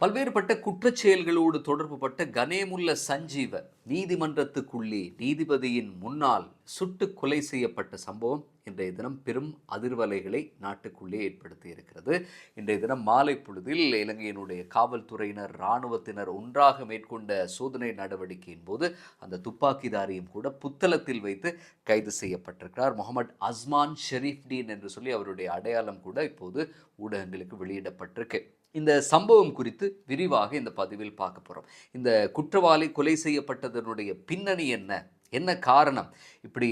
பல்வேறுபட்ட குற்றச் செயல்களோடு தொடர்புபட்ட கனேமுல்ல சஞ்சீவ நீதிமன்றத்துக்குள்ளே நீதிபதியின் முன்னால் சுட்டு கொலை செய்யப்பட்ட சம்பவம் இன்றைய தினம் பெரும் அதிர்வலைகளை நாட்டுக்குள்ளே ஏற்படுத்தி இருக்கிறது இன்றைய தினம் மாலை பொழுதில் இலங்கையினுடைய காவல்துறையினர் இராணுவத்தினர் ஒன்றாக மேற்கொண்ட சோதனை நடவடிக்கையின் போது அந்த துப்பாக்கிதாரியும் கூட புத்தளத்தில் வைத்து கைது செய்யப்பட்டிருக்கிறார். முகமது அஸ்மான் ஷெரீப் டீன் என்று சொல்லி அவருடைய அடையாளம் கூட இப்போது ஊடகங்களுக்கு வெளியிடப்பட்டிருக்கு. இந்த சம்பவம் குறித்து விரிவாக இந்த பதிவில் பார்க்க போகிறோம் இந்த குற்றவாளி கொலை செய்யப்பட்டதனுடைய பின்னணி என்ன? என்ன காரணம்? இப்படி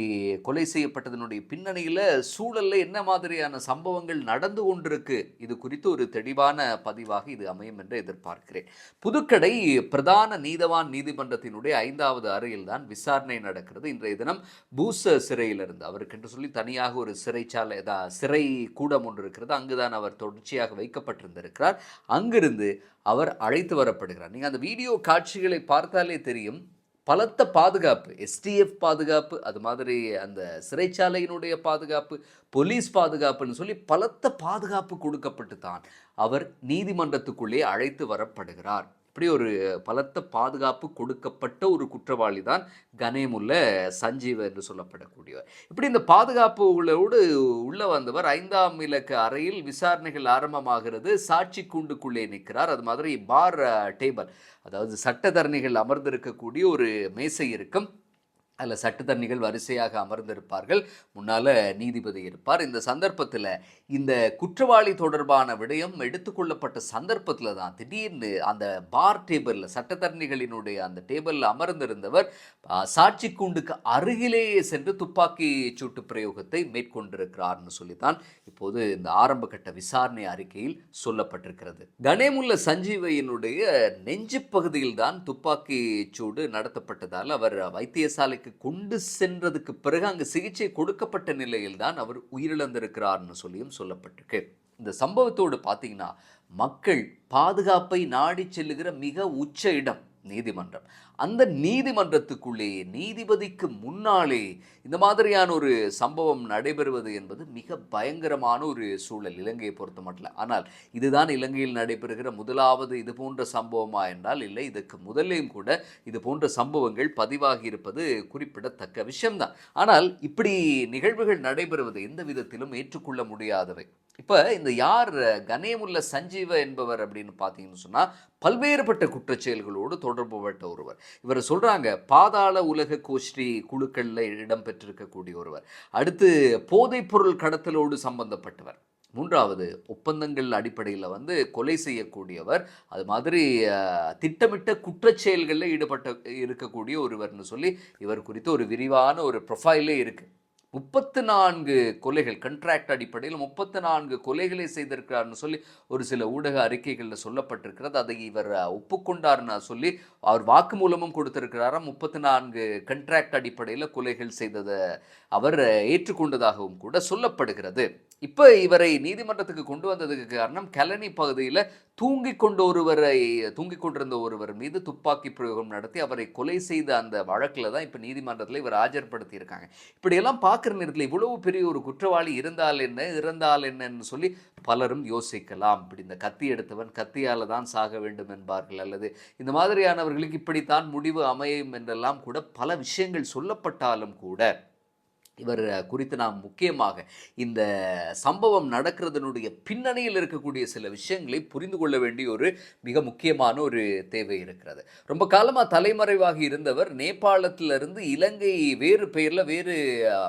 கொலை செய்யப்பட்டதனுடைய பின்னணியில் சூழலில் என்ன மாதிரியான சம்பவங்கள் நடந்து கொண்டிருக்கு? இது குறித்து ஒரு தெளிவான பதிவாக இது அமையும் என்று எதிர்பார்க்கிறேன். புதுக்கடை பிரதான நீதவான் நீதிமன்றத்தினுடைய ஐந்தாவது அறையில் தான் விசாரணை நடக்கிறது. இன்றைய தினம் பூச சிறையிலிருந்து. அவருக்கு என்று சொல்லி தனியாக ஒரு சிறைச்சாலை சிறை கூடம் ஒன்று இருக்கிறது. அங்குதான் அவர் தொடர்ச்சியாக வைக்கப்பட்டிருந்திருக்கிறார். அங்கிருந்து அவர் அழைத்து வரப்படுகிறார். நீங்கள் அந்த வீடியோ காட்சிகளை பார்த்தாலே தெரியும். பலத்த பாதுகாப்பு எஸ்டிஎஃப் பாதுகாப்பு அது மாதிரி அந்த சிறைச்சாலையினுடைய பாதுகாப்பு போலீஸ் பாதுகாப்புன்னு சொல்லி பலத்த பாதுகாப்பு கொடுக்கப்பட்டு தான் அவர் நீதிமன்றத்துக்குள்ளே அழைத்து வரப்படுகிறார். இப்படி ஒரு பலத்த பாதுகாப்பு கொடுக்கப்பட்ட ஒரு குற்றவாளி தான் கனேமுல்ல சஞ்சீவ என்று சொல்லப்படக்கூடியவர். இப்படி இந்த பாதுகாப்பு உள்ளோடு உள்ள வந்தவர் ஐந்தாம் இலக்க அறையில் விசாரணைகள் ஆரம்பமாகிறது. சாட்சி கூண்டுக்குள்ளே நிற்கிறார். அது மாதிரி பார் டேபிள் அதாவது சட்டத்தரணிகள் அமர்ந்திருக்கக்கூடிய ஒரு மேசை இருக்கும். அதில் சட்டத்தரணிகள் வரிசையாக அமர்ந்திருப்பார்கள். முன்னால் நீதிபதி இருப்பார். இந்த சந்தர்ப்பத்தில் இந்த குற்றவாளி தொடர்பான விடயம் எடுத்துக்கொள்ளப்பட்ட சந்தர்ப்பத்தில் தான் திடீர்னு அந்த பார் டேபிளில் சட்டத்தரணிகளினுடைய அந்த டேபிளில் அமர்ந்திருந்தவர் சாட்சி கூண்டுக்கு அருகிலேயே சென்று துப்பாக்கி சூட்டு பிரயோகத்தை மேற்கொண்டிருக்கிறார்னு சொல்லித்தான் இப்போது இந்த ஆரம்ப கட்ட விசாரணை அறிக்கையில் சொல்லப்பட்டிருக்கிறது. கணேமுல்ல சஞ்சீவையினுடைய நெஞ்சு பகுதியில் தான் துப்பாக்கி சூடு நடத்தப்பட்டதால் அவர் வைத்தியசாலைக்கு கொண்டு சென்றதுக்கு பிறகு அங்கு சிகிச்சை கொடுக்கப்பட்ட நிலையில் தான் அவர் உயிரிழந்திருக்கிறார்னு சொல்லியும் சொல்லப்பட்டிருக்கு. இந்த சம்பவத்தோடு பார்த்தீங்கன்னா மக்கள் பாதுகாப்பை நாடி செல்லுகிற மிக உச்ச இடம். நீதிமன்றம். அந்த நீதிமன்றத்துக்குள்ளேயே நீதிபதிக்கு முன்னாலே இந்த மாதிரியான ஒரு சம்பவம் நடைபெறுவது என்பது மிக பயங்கரமான ஒரு சூழல் இலங்கையை பொறுத்த மட்டும். ஆனால் இதுதான் இலங்கையில் நடைபெறுகிற முதலாவது இது போன்ற சம்பவமா என்றால் இல்லை. இதுக்கு முதல்லையும் கூட இது போன்ற சம்பவங்கள் பதிவாகி இருப்பது குறிப்பிடத்தக்க விஷயம்தான். ஆனால் இப்படி நிகழ்வுகள் நடைபெறுவது எந்த விதத்திலும் ஏற்றுக்கொள்ள முடியாதவை. இப்போ இந்த யார் கணேமுல்ல சஞ்சீவ என்பவர் அப்படின்னு பார்த்தீங்கன்னு சொன்னால் பல்வேறுபட்ட குற்றச்செயல்களோடு தொடர்புபட்ட ஒருவர். இவர் சொல்கிறாங்க பாதாள உலக கோஷ்டி குழுக்களில் இடம்பெற்றிருக்கக்கூடிய ஒருவர். அடுத்து போதைப்பொருள் கடத்தலோடு சம்பந்தப்பட்டவர். மூன்றாவது ஒப்பந்தங்கள் அடிப்படையில் வந்து கொலை செய்யக்கூடியவர். அது மாதிரி திட்டமிட்ட குற்றச்செயல்களில் ஈடுபட்ட இருக்கக்கூடிய ஒருவர்னு சொல்லி இவர் குறித்து ஒரு விரிவான ஒரு ப்ரொஃபைலே இருக்குது முப்பத்து நான்கு கொலைகள் கண்ட்ராக்ட் அடிப்படையில் முப்பத்து நான்கு கொலைகளை செய்திருக்கிறார்னு சொல்லி ஒரு சில ஊடக அறிக்கைகளில் சொல்லப்பட்டிருக்கிறது. அதை இவர் அஹ், ஒப்புக்கொண்டார்னு சொல்லி அவர் வாக்குமூலமும் கொடுத்திருக்கிறாராம். முப்பத்து நான்கு கண்ட்ராக்ட் அடிப்படையில் கொலைகள் செய்ததை அவர் ஏற்றுக்கொண்டதாகவும் கூட சொல்லப்படுகிறது. இப்போ இவரை நீதிமன்றத்துக்கு கொண்டு வந்ததுக்கு காரணம் கலனி பகுதியில் தூங்கிக் கொண்ட ஒருவரை தூங்கிக் கொண்டிருந்த ஒருவர் மீது துப்பாக்கி பிரயோகம் நடத்தி அவரை கொலை செய்த அந்த வழக்கில் தான் இப்போ நீதிமன்றத்தில் இவர் ஆஜர்படுத்தி இருக்காங்க இப்படியெல்லாம் பார்க்குற நேரத்தில் இவ்வளவு பெரிய ஒரு குற்றவாளி இருந்தால் என்ன இறந்தால் என்னன்னு சொல்லி பலரும் யோசிக்கலாம். இப்படி இந்த கத்தி எடுத்தவன் கத்தியால் தான் சாக வேண்டும் என்பார்கள். அல்லது இந்த மாதிரியானவர்களுக்கு இப்படித்தான் முடிவு அமையும் என்றெல்லாம் கூட பல விஷயங்கள் சொல்லப்பட்டாலும் கூட இவர் குறித்து நாம் முக்கியமாக இந்த சம்பவம் நடக்கிறதுனுடைய பின்னணியில் இருக்கக்கூடிய சில விஷயங்களை புரிந்து கொள்ள வேண்டிய ஒரு மிக முக்கியமான ஒரு தேவை இருக்கிறது. ரொம்ப காலமாக தலைமறைவாகி இருந்தவர் நேபாளத்திலிருந்து இலங்கை வேறு பெயரில் வேறு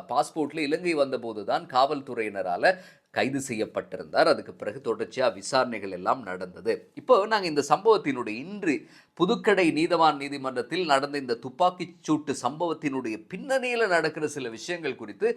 பாஸ்போர்ட்டில் இலங்கை வந்தபோது தான் காவல்துறையினரால் கைது செய்யப்பட்டிருந்தார். அதுக்கு பிறகு தொடர்ச்சியாக விசாரணைகள் எல்லாம் நடந்தது. இப்போ நாங்கள் இந்த சம்பவத்தினுடைய இன்று புதுக்கடை நீதவான் நீதிமன்றத்தில் நடந்த இந்த துப்பாக்கிச் சூட்டு சம்பவத்தினுடைய பின்னணியில் நடக்கிற சில விஷயங்கள் குறித்து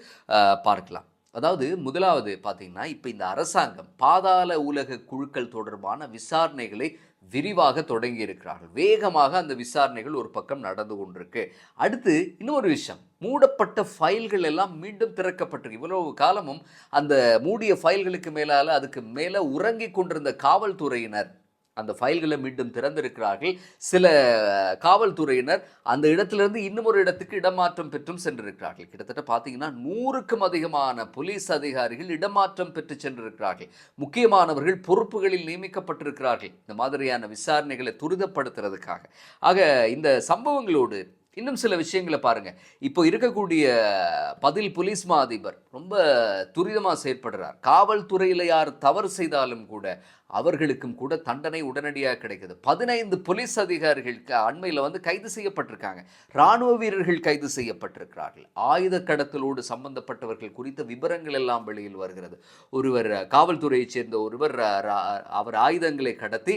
பார்க்கலாம். அதாவது முதலாவது பார்த்தீங்கன்னா இப்போ இந்த அரசாங்கம் பாதாள உலக குழுக்கள் தொடர்பான விசாரணைகளை விரிவாக தொடங்கி இருக்கிறார்கள் வேகமாக அந்த விசாரணைகள் ஒரு பக்கம் நடந்து கொண்டிருக்கு. அடுத்து இன்னொரு விஷயம். மூடப்பட்ட ஃபைல்கள் எல்லாம் மீண்டும் திறக்கப்பட்டிருக்கு. இவ்வளவு காலமும் அந்த மூடிய ஃபைல்களுக்கு மேலால் அதுக்கு மேலே உறங்கிக் கொண்டிருந்த காவல்துறையினர் அந்த ஃபைல்களை மீண்டும் திறந்திருக்கிறார்கள். சில காவல்துறையினர் அந்த இடத்திலிருந்து இன்னும் ஒரு இடத்துக்கு இடமாற்றம் பெற்றும் சென்றிருக்கிறார்கள். கிட்டத்தட்ட பார்த்தீங்கன்னா நூறுக்கும் அதிகமான போலீஸ் அதிகாரிகள் இடமாற்றம் பெற்று சென்றிருக்கிறார்கள். முக்கியமானவர்கள் பொறுப்புகளில் நியமிக்கப்பட்டிருக்கிறார்கள். இந்த மாதிரியான விசாரணைகளை துரிதப்படுத்துறதுக்காக. ஆக இந்த சம்பவங்களோடு இன்னும் சில விஷயங்களை பாருங்கள் இப்போ இருக்கக்கூடிய பதில் போலீஸ் மா அதிபர் ரொம்ப துரிதமாக செயற்படுறார். காவல்துறையில் யார் தவறு செய்தாலும் கூட அவர்களுக்கும் கூட தண்டனை உடனடியாக கிடைக்குது. பதினைந்து போலீஸ் அதிகாரிகள் அண்மையில் வந்து கைது செய்யப்பட்டிருக்காங்க. இராணுவ வீரர்கள் கைது செய்யப்பட்டிருக்கிறார்கள். ஆயுத கடத்தலோடு சம்பந்தப்பட்டவர்கள் குறித்த விவரங்கள் எல்லாம் வெளியில் வருகிறது. ஒருவர் காவல்துறையைச் சேர்ந்த ஒருவர் அவர் ஆயுதங்களை கடத்தி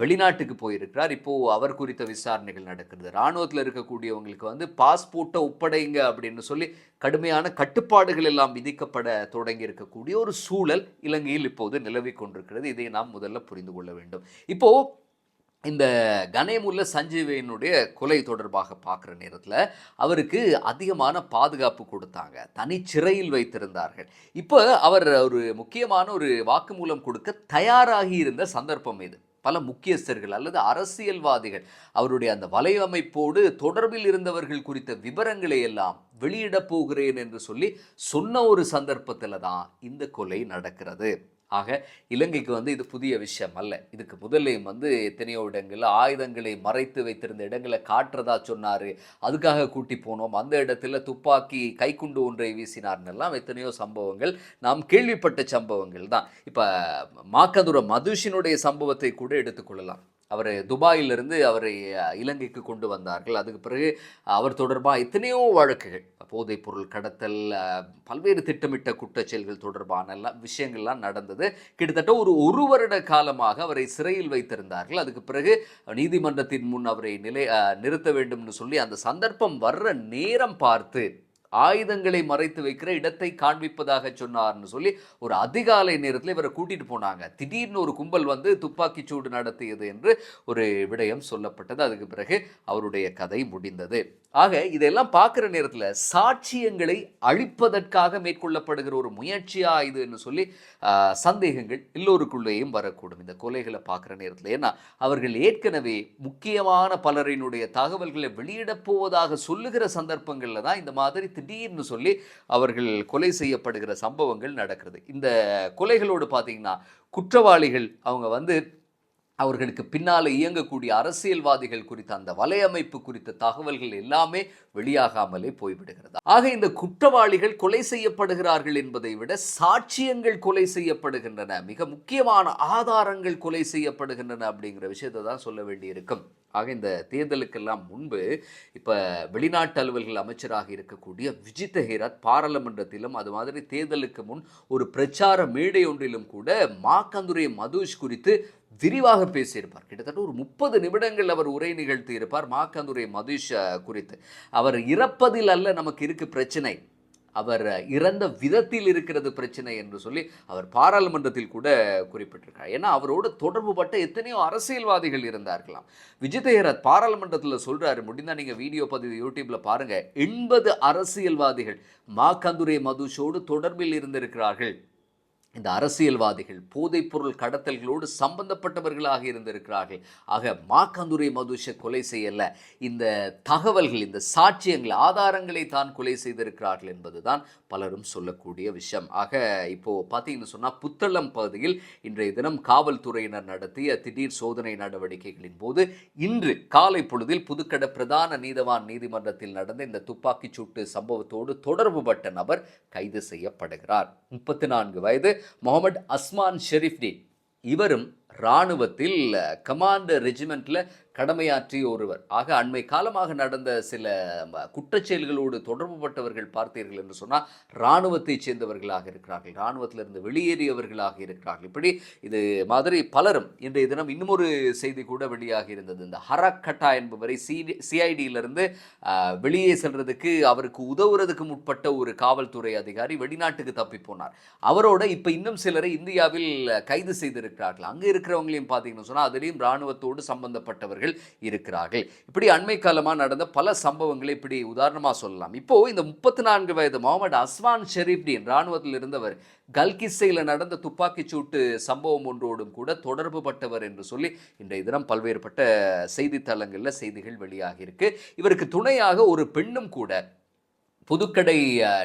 வெளிநாட்டுக்கு போயிருக்கிறார். இப்போது அவர் குறித்த விசாரணைகள் நடக்கிறது. இராணுவத்தில் இருக்கக்கூடியவங்களுக்கு வந்து பாஸ்போர்ட்டை ஒப்படைங்க அப்படின்னு சொல்லி கடுமையான கட்டுப்பாடுகள் எல்லாம் விதிக்கப்பட தொடங்கி இருக்கக்கூடிய ஒரு சூழல் இலங்கையில் இப்போது நிலவி கொண்டிருக்கிறது. இதை நாம் முதல்ல புரிந்து கொள்ள வேண்டும். இப்போ இந்த கணேமுல்ல சஞ்சீவியனுடைய கொலை தொடர்பாக பார்க்குற நேரத்தில் அவருக்கு அதிகமான பாதுகாப்பு கொடுத்தாங்க. தனி சிறையில் வைத்திருந்தார்கள். இப்போ அவர் ஒரு முக்கியமான ஒரு வாக்குமூலம் கொடுக்க தயாராகி இருந்த சந்தர்ப்பம் இது. பல முக்கியஸ்தர்கள் அல்லது அரசியல்வாதிகள் அவருடைய அந்த வலையமைப்போடு தொடர்பில் இருந்தவர்கள் குறித்த விவரங்களை எல்லாம் வெளியிடப் போகிறேன் என்று சொல்லி சொன்ன ஒரு சந்தர்ப்பத்தில் தான் இந்த கொலை நடக்கிறது. ஆக இலங்கைக்கு வந்து இது புதிய விஷயம் அல்ல. இதுக்கு முதல்லையும் வந்து எத்தனையோ இடங்களில் ஆயுதங்களை மறைத்து வைத்திருந்த இடங்களை காட்டுறதா சொன்னார். அதுக்காக கூட்டி போனோம். அந்த இடத்துல துப்பாக்கி கைக்குண்டு ஒன்றை வீசினார்னெல்லாம் எத்தனையோ சம்பவங்கள். நாம் கேள்விப்பட்ட சம்பவங்கள் தான். இப்போ மாக்கதுர மதுஷினுடைய சம்பவத்தை கூட எடுத்துக்கொள்ளலாம் அவர் துபாயிலிருந்து அவரை இலங்கைக்கு கொண்டு வந்தார்கள். அதுக்கு பிறகு அவர் தொடர்பாக எத்தனையோ வழக்குகள். போதைப் பொருள் கடத்தல் பல்வேறு திட்டமிட்ட குற்றச்செயல்கள் தொடர்பான எல்லாம் விஷயங்கள்லாம் நடந்தது. கிட்டத்தட்ட ஒரு ஒரு வருட காலமாக அவரை சிறையில் வைத்திருந்தார்கள். அதுக்கு பிறகு நீதிமன்றத்தின் முன் அவரை நிலை நிறுத்த வேண்டும்னு சொல்லி அந்த சந்தர்ப்பம் வர்ற நேரம் பார்த்து ஆயுதங்களை மறைத்து வைக்கிற இடத்தை காண்பிப்பதாக சொன்னார்னு சொல்லி ஒரு அதிகாலை நேரத்தில் இவரை கூட்டிட்டு போனாங்க. திடீர்னு ஒரு கும்பல் வந்து துப்பாக்கி சூடு நடத்தியது என்று ஒரு விடயம் சொல்லப்பட்டது. அதுக்கு பிறகு அவருடைய கதை முடிந்தது. ஆக இதெல்லாம் பார்க்குற நேரத்தில் சாட்சியங்களை அழிப்பதற்காக மேற்கொள்ளப்படுகிற ஒரு முயற்சியா இதுன்னு சொல்லி சந்தேகங்கள் எல்லோருக்குள்ளேயும் வரக்கூடும். இந்த கொலைகளை பார்க்குற நேரத்தில். ஏன்னா அவர்கள் ஏற்கனவே முக்கியமான பலரினுடைய தகவல்களை வெளியிடப் போவதாக சொல்லுகிற சந்தர்ப்பங்களில் தான் இந்த மாதிரி திடீர்னு சொல்லி அவர்கள் கொலை செய்யப்படுகிற சம்பவங்கள் நடக்கிறது. இந்த கொலைகளோடு பார்த்தீங்கன்னா குற்றவாளிகள் அவங்க வந்து அவர்களுக்கு பின்னால் இயங்கக்கூடிய அரசியல்வாதிகள் குறித்த அந்த வலையமைப்பு குறித்த தகவல்கள் எல்லாமே வெளியாகாமலே போய்விடுகிறது. ஆக இந்த குற்றவாளிகள் கொலை செய்யப்படுகிறார்கள் என்பதை விட சாட்சியங்கள் கொலை செய்யப்படுகின்றன மிக முக்கியமான ஆதாரங்கள் கொலை செய்யப்படுகின்றன அப்படிங்கிற விஷயத்தை தான் சொல்ல வேண்டியிருக்கும். ஆக இந்த தேர்தலுக்கெல்லாம் முன்பு இப்போ வெளிநாட்டு அலுவல்கள் அமைச்சராக இருக்கக்கூடிய விஜித் ஹேரத் பாராளுமன்றத்திலும் அது மாதிரி தேர்தலுக்கு முன் ஒரு பிரச்சார மேடை ஒன்றிலும் கூட மாக்கந்துரை மதுஷ் குறித்து விரிவாக பேசியிருப்பார். கிட்டத்தட்ட ஒரு முப்பது நிமிடங்கள் அவர் உரை நிகழ்த்தி இருப்பார் மாக்கந்துரை மதீஷ் குறித்து. அவர் இறப்பதில் அல்ல நமக்கு இருக்கு பிரச்சனை. அவர் இறந்த விதத்தில் இருக்கிறது பிரச்சனை என்று சொல்லி அவர் பாராளுமன்றத்தில் கூட குறிப்பிட்டிருக்கார் ஏன்னா அவரோடு தொடர்பு பட்ட எத்தனையோ அரசியல்வாதிகள் இருந்தார்களாம். விஜயதேரத் பாராளுமன்றத்தில் சொல்கிறாரு முடிந்தால் நீங்கள் வீடியோ பதிவு யூடியூப்பில் பாருங்கள் எண்பது அரசியல்வாதிகள் மா கந்துரை மதுஷோடு தொடர்பில் இருந்திருக்கிறார்கள். இந்த அரசியல்வாதிகள் போதைப்பொருள் கடத்தல்களோடு சம்பந்தப்பட்டவர்களாக இருந்திருக்கிறார்கள். ஆக மாக்கந்துரை மதுஷ கொலை செய்யல. இந்த தகவல்கள் இந்த சாட்சியங்கள் ஆதாரங்களை தான் கொலை செய்திருக்கிறார்கள் என்பதுதான் பலரும் சொல்லக்கூடிய விஷயம். ஆக இப்போ பார்த்தீங்கன்னு சொன்னால் புத்தளம் பகுதியில் இன்றைய தினம் காவல்துறையினர் நடத்திய திடீர் சோதனை நடவடிக்கைகளின் போது இன்று காலை பொழுதில் புதுக்கட பிரதான நீதவான் நீதிமன்றத்தில் நடந்த இந்த துப்பாக்கிச் சூட்டு சம்பவத்தோடு தொடர்புபட்ட நபர் கைது செய்யப்படுகிறார். முப்பத்தி நான்கு வயது முகமது அஸ்மான் ஷெரீஃப்டி இவரும் இராணுவத்தில் கமாண்டர் ரெஜிமெண்ட்டில் கடமையாற்றிய ஒருவர். ஆக அண்மை காலமாக நடந்த சில குற்றச்செயல்களோடு தொடர்புபட்டவர்கள் பார்த்தீர்கள் என்று சொன்னால் இராணுவத்தைச் சேர்ந்தவர்களாக இருக்கிறார்கள். இராணுவத்திலிருந்து வெளியேறியவர்களாக இருக்கிறார்கள். இப்படி இது மாதிரி பலரும் இன்றைய தினம் இன்னும் செய்தி கூட வெளியாக இருந்தது. இந்த ஹரக்கட்டா என்பவரை சிடி சிஐடியிலிருந்து வெளியே செல்றதுக்கு அவருக்கு உதவுறதுக்கு முற்பட்ட ஒரு காவல்துறை அதிகாரி வெளிநாட்டுக்கு தப்பி போனார். அவரோட இப்போ இன்னும் சிலரை இந்தியாவில் கைது செய்திருக்கிறார்கள். அங்கே இருக்கிறவங்களையும் பார்த்தீங்கன்னு சொன்னால் அதுலேயும் இராணுவத்தோடு சம்பந்தப்பட்டவர்கள் இருக்கிறார்கள். இப்படி அண்மை காலமாக நடந்த பல சம்பவங்களை இப்படி உதாரணமாக சொல்லலாம். இப்போ இந்த முப்பத்தி நான்கு வயது முகமது அஸ்வான் ஷெரீப்டின் இராணுவத்தில் இருந்தவர் கல்கிஸ்ஸையில் நடந்த துப்பாக்கிச் சூட்டு சம்பவம் ஒன்றோடும் கூட தொடர்பு பட்டவர் என்று சொல்லி இன்றைய தினம் பல்வேறுபட்ட செய்தித்தளங்களில் செய்திகள் வெளியாகியிருக்கு. இவருக்கு துணையாக ஒரு பெண்ணும் கூட புதுக்கடை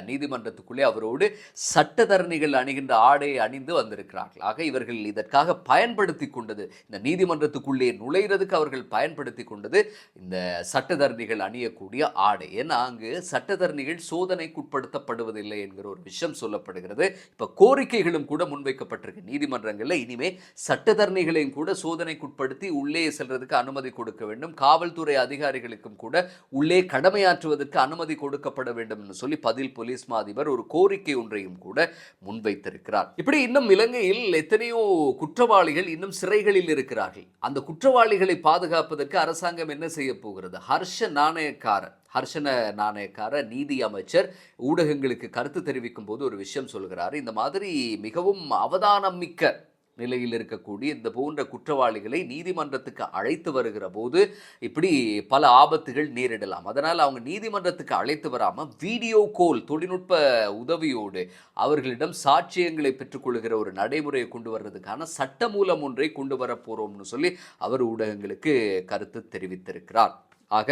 நீதிமன்றத்துக்குள்ளே அவரோடு சட்டத்தரணிகள் அணிகின்ற ஆடை அணிந்து வந்திருக்கிறார்கள். ஆக இவர்கள் இதற்காக பயன்படுத்தி கொண்டது இந்த நீதிமன்றத்துக்குள்ளே நுழைகிறதுக்கு அவர்கள் பயன்படுத்தி கொண்டது இந்த சட்டத்தரணிகள் அணியக்கூடிய ஆடை. ஏன்னா அங்கு சட்டத்தரணிகள் சோதனைக்குட்படுத்தப்படுவதில்லை என்கிற ஒரு விஷயம் சொல்லப்படுகிறது. இப்போ கோரிக்கைகளும் கூட முன்வைக்கப்பட்டிருக்கு. நீதிமன்றங்களில் இனிமே சட்டத்தரணிகளையும் கூட சோதனைக்குட்படுத்தி உள்ளே செல்றதுக்கு அனுமதி கொடுக்க வேண்டும். காவல்துறை அதிகாரிகளுக்கும் கூட உள்ளே கடமையாற்றுவதற்கு அனுமதி கொடுக்கப்பட வேண்டும். வேண்டும்னு சொல்லி பதில் போலீஸ் மா அதிபர் ஒரு கோரிக்கை ஒன்றையும் கூட முன்வைத்திருக்கிறார். இப்படி இன்னும் இலங்கையில் எத்தனையோ குற்றவாளிகள் இன்னும் சிறைகளில் இருக்கிறார்கள். அந்த குற்றவாளிகளை பாதுகாப்பதற்கு அரசாங்கம் என்ன செய்ய போகிறது? ஹர்ஷ நாணயக்கார ஹர்ஷன நாணயக்கார நீதி அமைச்சர் ஊடகங்களுக்கு கருத்து தெரிவிக்கும் போது ஒரு விஷயம் சொல்கிறார். இந்த மாதிரி மிகவும் அவதானம் மிக்க நிலையில் இருக்கக்கூடிய இந்த போன்ற குற்றவாளிகளை நீதிமன்றத்துக்கு அழைத்து வருகிற போது இப்படி பல ஆபத்துகள் நேரிடலாம். அதனால் அவங்க நீதிமன்றத்துக்கு அழைத்து வராமல் வீடியோ கோல் தொழில்நுட்ப உதவியோடு அவர்களிடம் சாட்சியங்களை பெற்றுக்கொள்கிற ஒரு நடைமுறையை கொண்டு வர்றதுக்கான சட்டமூலம் ஒன்றை கொண்டு வர போகிறோம்னு சொல்லி அவர் ஊடகங்களுக்கு கருத்து தெரிவித்திருக்கிறார். ஆக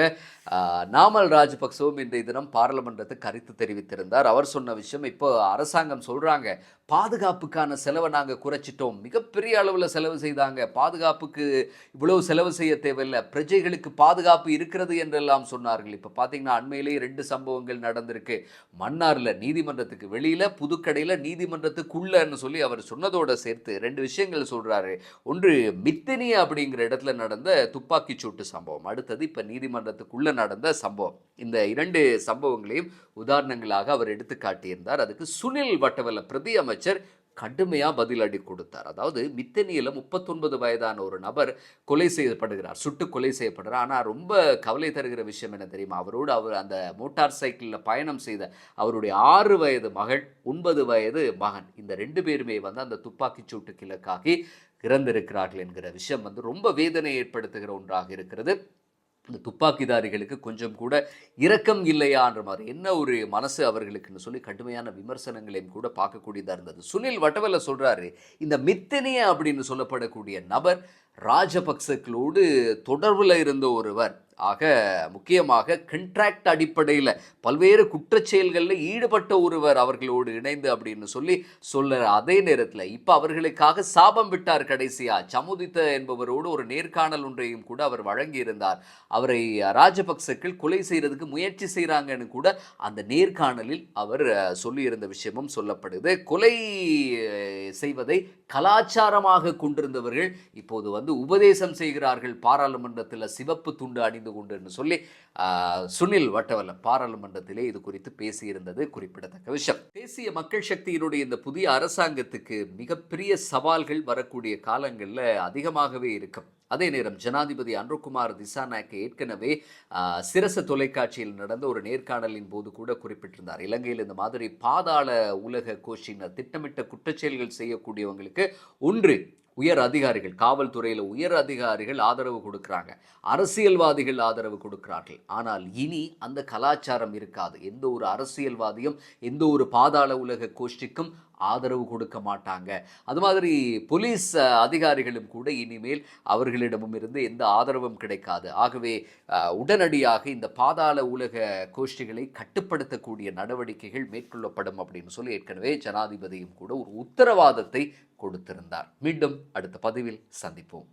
நாமல் ராஜபக்சவும் இன்றைய தினம் பாராளுமன்றத்துக்கு கருத்து தெரிவித்திருந்தார். அவர் சொன்ன விஷயம் இப்போ அரசாங்கம் சொல்கிறாங்க பாதுகாப்புக்கான செலவை நாங்கள் குறைச்சிட்டோம். மிகப்பெரிய அளவில் செலவு செய்தாங்க. பாதுகாப்புக்கு இவ்வளவு செலவு செய்ய தேவையில்லை. பிரஜைகளுக்கு பாதுகாப்பு இருக்கிறது என்றெல்லாம் சொன்னார்கள். இப்போ பார்த்தீங்கன்னா அண்மையிலேயே ரெண்டு சம்பவங்கள் நடந்திருக்கு. மன்னாரில் நீதிமன்றத்துக்கு வெளியில் புதுக்கடையில் நீதிமன்றத்துக்குள்ளன்னு சொல்லி அவர் சொன்னதோட சேர்த்து ரெண்டு விஷயங்கள் சொல்கிறாரு ஒன்று மித்தனி அப்படிங்கிற இடத்துல நடந்த துப்பாக்கிச் சூட்டு சம்பவம். அடுத்தது இப்போ நீதிமன்றத்துக்குள்ளே நடந்த சம்பவம். இந்த இரண்டு சம்பவங்களையும் உதாரணங்களாக அவர் எடுத்து காட்டியிருந்தார் அதுக்கு சுனில் வட்டவல்ல பிரதி அமைச்சர் கடுமையாக பதிலடி கொடுத்தார். அதாவது மித்தனியில் முப்பத்தொன்பது வயதான ஒரு நபர் கொலை செய்யப்படுகிறார் சுட்டு கொலை செய்யப்படுறார். ஆனால் ரொம்ப கவலை தருகிற விஷயம் என்ன தெரியுமா? அவரோடு அவர் அந்த மோட்டார் சைக்கிளில் பயணம் செய்த அவருடைய ஆறு வயது மகள் ஒன்பது வயது மகன் இந்த ரெண்டு பேருமே வந்து அந்த துப்பாக்கிச் சூட்டு கிழக்காகி இறந்திருக்கிறார்கள் என்கிற விஷயம் வந்து ரொம்ப வேதனை ஏற்படுத்துகிற ஒன்றாக இருக்கிறது. இந்த துப்பாக்கிதாரிகளுக்கு கொஞ்சம் கூட இரக்கம் இல்லையான்ற மாதிரி என்ன ஒரு மனசு அவர்களுக்குன்னு சொல்லி கடுமையான விமர்சனங்களையும் கூட பார்க்கக்கூடியதாக இருந்தது. சுனில் வட்டவல்ல சொல்கிறாரு இந்த மித்தனிய அப்படின்னு சொல்லப்படக்கூடிய நபர் ராஜபக்சக்களோடு தொடர்பில் இருந்த ஒருவர். ஆக முக்கியமாக கண்ட்ராக்ட் அடிப்படையில் பல்வேறு குற்றச்செயல்களில் ஈடுபட்ட ஒருவர் அவர்களோடு இணைந்து அப்படின்னு சொல்லி சொல்லுற அதே நேரத்தில் இப்போ அவர்களுக்காக சாபம் விட்டார் கடைசியா. சமுதித்த என்பவரோடு ஒரு நேர்காணல் ஒன்றையும் கூட அவர் வழங்கியிருந்தார். அவரை ராஜபக்சக்கள் கொலை செய்கிறதுக்கு முயற்சி செய்கிறாங்கன்னு கூட அந்த நேர்காணலில் அவர் சொல்லியிருந்த விஷயமும் சொல்லப்படுது. கொலை செய்வதை கலாச்சாரமாக கொண்டிருந்தவர்கள் இப்போது வந்து உபதேசம் செய்கிறார்கள். பாராளுமன்றத்தில் சிவப்பு துண்டு அணிந்து கொண்டுன்னு சொல்லி சுனில் வட்டவல்ல பாராளுமன்றத்திலே இது குறித்து பேசியிருந்தது குறிப்பிடத்தக்க விஷயம். தேசிய மக்கள் சக்தியினுடைய இந்த புதிய அரசாங்கத்துக்கு மிகப்பெரிய சவால்கள் வரக்கூடிய காலங்களில் அதிகமாகவே இருக்கும். அதே நேரம் ஜனாதிபதி அன்ருகுமார் திசாநாயக்க ஏற்கனவே சிரச தொலைக்காட்சியில் நடந்த ஒரு நேர்காணலின் போது கூட குறிப்பிட்டிருந்தார். இலங்கையில் இந்த மாதிரி பாதாள உலக கோஷினர் திட்டமிட்ட குற்றச்செயல்கள் செய்யக்கூடியவங்களுக்கு ஒன்று உயர் அதிகாரிகள் காவல்துறையில் உயர் அதிகாரிகள் ஆதரவு கொடுக்குறாங்க. அரசியல்வாதிகள் ஆதரவு கொடுக்கிறார்கள். ஆனால் இனி அந்த கலாச்சாரம் இருக்காது. எந்த ஒரு அரசியல்வாதியும் எந்த ஒரு பாதாள உலக கோஷ்டிக்கும் ஆதரவு கொடுக்க மாட்டாங்க. அது மாதிரி போலீஸ் அதிகாரிகளும் கூட இனிமேல் அவர்களிடமும் இருந்து எந்த ஆதரவும் கிடைக்காது. ஆகவே உடனடியாக இந்த பாதாள உலக கோஷ்டிகளை கட்டுப்படுத்தக்கூடிய நடவடிக்கைகள் மேற்கொள்ளப்படும் அப்படின்னு சொல்லி ஏற்கனவே ஜனாதிபதியும் கூட ஒரு உத்தரவாதத்தை கொடுத்திருந்தார். மீண்டும் அடுத்த பதிவில் சந்திப்போம்.